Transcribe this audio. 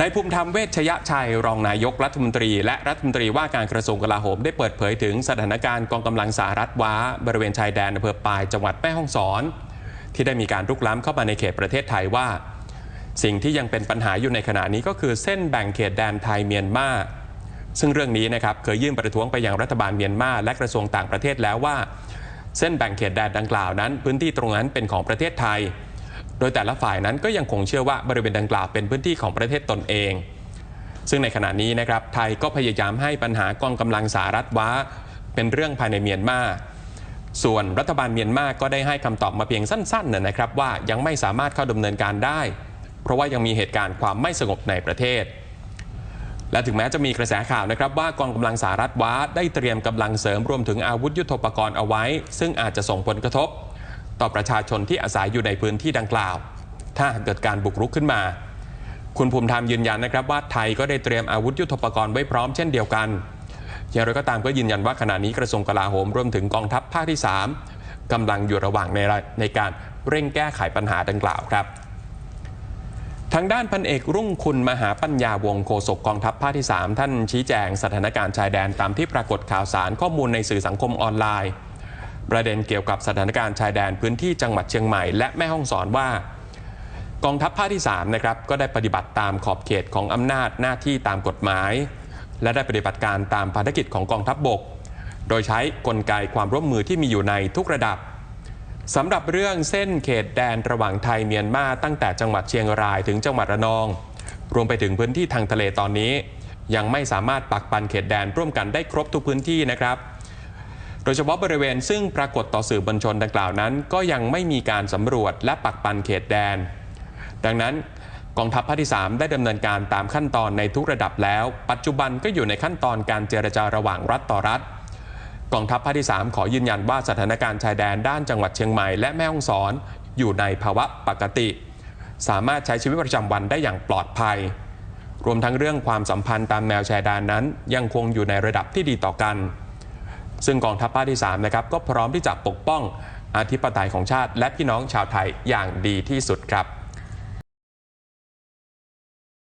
นายภูมิธรรมเวชยชัย รองนายกรัฐมนตรี และรัฐมนตรีว่าการกระทรวงกลาโหมได้เปิดเผยถึงสถานการณ์กองกำลังสหรัฐว้า บริเวณชายแดนอำเภอปายจังหวัดแม่ฮ่องสอน ที่ได้มีการรุกล้ำเข้ามาในเขตประเทศไทยว่า สิ่งที่ยังเป็นปัญหาอยู่ในขณะนี้ก็คือเส้นแบ่งเขตแดนไทยเมียนมาซึ่งเรื่องนี้นะครับเคยยื่นประท้วงไปยังรัฐบาลเมียนมาและกระทรวงต่างประเทศแล้วว่า เส้นแบ่งเขตแดนดังกล่าวนั้น พื้นที่ตรงนั้นเป็นของประเทศไทย โดยแต่ละฝ่ายนั้นก็ยังคงเชื่อว่าบริเวณดังกล่าวเป็นพื้นที่ของประเทศตนเอง ซึ่งในขณะนี้นะครับไทยก็พยายามให้ปัญหากองกำลังสหรัฐว้า เป็นเรื่องภายในเมียนมาส่วนรัฐบาลเมียนมาก็ได้ให้คำตอบมาเพียงสั้นๆนะครับว่ายังไม่สามารถเข้าดำเนินการได้ เพราะว่ายังมีเหตุการณ์ความไม่สงบในประเทศ และถึงแม้จะมีกระแสข่าวนะครับว่ากองกำลังสหรัฐว้าได้เตรียมกำลังเสริมรวมถึงอาวุธยุโทโธปกรณ์เอาไว้ ซึ่งอาจจะส่งผลกระทบ ต่อประชาชนที่อาศัยอยู่ในพื้นที่ดังกล่าว ถ้าหากเกิดการบุกรุกขึ้นมา คุณภูมิธรรมยืนยันนะครับว่าไทยก็ได้เตรียมอาวุธยุทโธปกรณ์ไว้พร้อมเช่นเดียวกันอย่างไรก็ตามก็ยืนยันว่าขณะนี้กระทรวงกลาโหมรวมถึงกองทัพภาคที่ 3กำลังอยู่ระหว่างในในการเร่งแก้ไขปัญหาดังกล่าวครับ ทางด้านพันเอกรุ่งคุณมหาปัญญาวงโฆษกกองทัพภาคที่ 3 ท่านชี้แจงสถานการณ์ชายแดนตามที่ปรากฏข่าวสารข้อมูลในสื่อสังคมออนไลน์ ประเด็นเกี่ยวกับสถานการณ์ชายแดนพื้นที่จังหวัดเชียงใหม่และแม่ฮ่องสอนว่ากองทัพภาคที่3นะครับก็ได้ปฏิบัติตามขอบเขตของอำนาจหน้าที่ตามกฎหมาย และได้ปฏิบัติการตามภารกิจของกองทัพบบก โดยใช้กลไกความร่วมมือที่มีอยู่ในทุกระดับสำหรับเรื่องเส้นเขตแดนระหว่างไทยเมียนมาตั้งแต่จังหวัดเชียงรายถึงจังหวัดระนอง รวมไปถึงพื้นที่ทางทะเลตอนนี้ ยังไม่สามารถปักปันเขตแดนร่วมกันได้ครบทุกพื้นที่นะครับ ดยเฉพาะบริเวณซึ่งปรากฏต่อสื่อบัญชนดังกล่าวนั้น ก็ยังไม่มีการสำรวจและปักปันเขตแดน ดังนั้นกองทัพภาคที่ 3 ได้ดำเนินการตามขั้นตอนในทุกระดับแล้ว ปัจจุบันก็อยู่ในขั้นตอนการเจรจาระหว่างรัฐต่อรัฐกองทัพภาคที่ 3 ขอยืนยันว่าสถานการณ์ชายแดนด้านจังหวัดเชียงใหม่และแม่ฮ่องสอน อยู่ในภาวะปกติ สามารถใช้ชีวิตประจำวันได้อย่างปลอดภัย รวมทั้งเรื่องความสัมพันธ์ตามแนวชายแดนนั้น ยังคงอยู่ในระดับที่ดีต่อกัน ซึ่งกองทัพภาคที่3นะครับก็พร้อมที่จะปกป้องอธิปไตยของชาติ และพี่น้องชาวไทยอย่างดีที่สุดครับ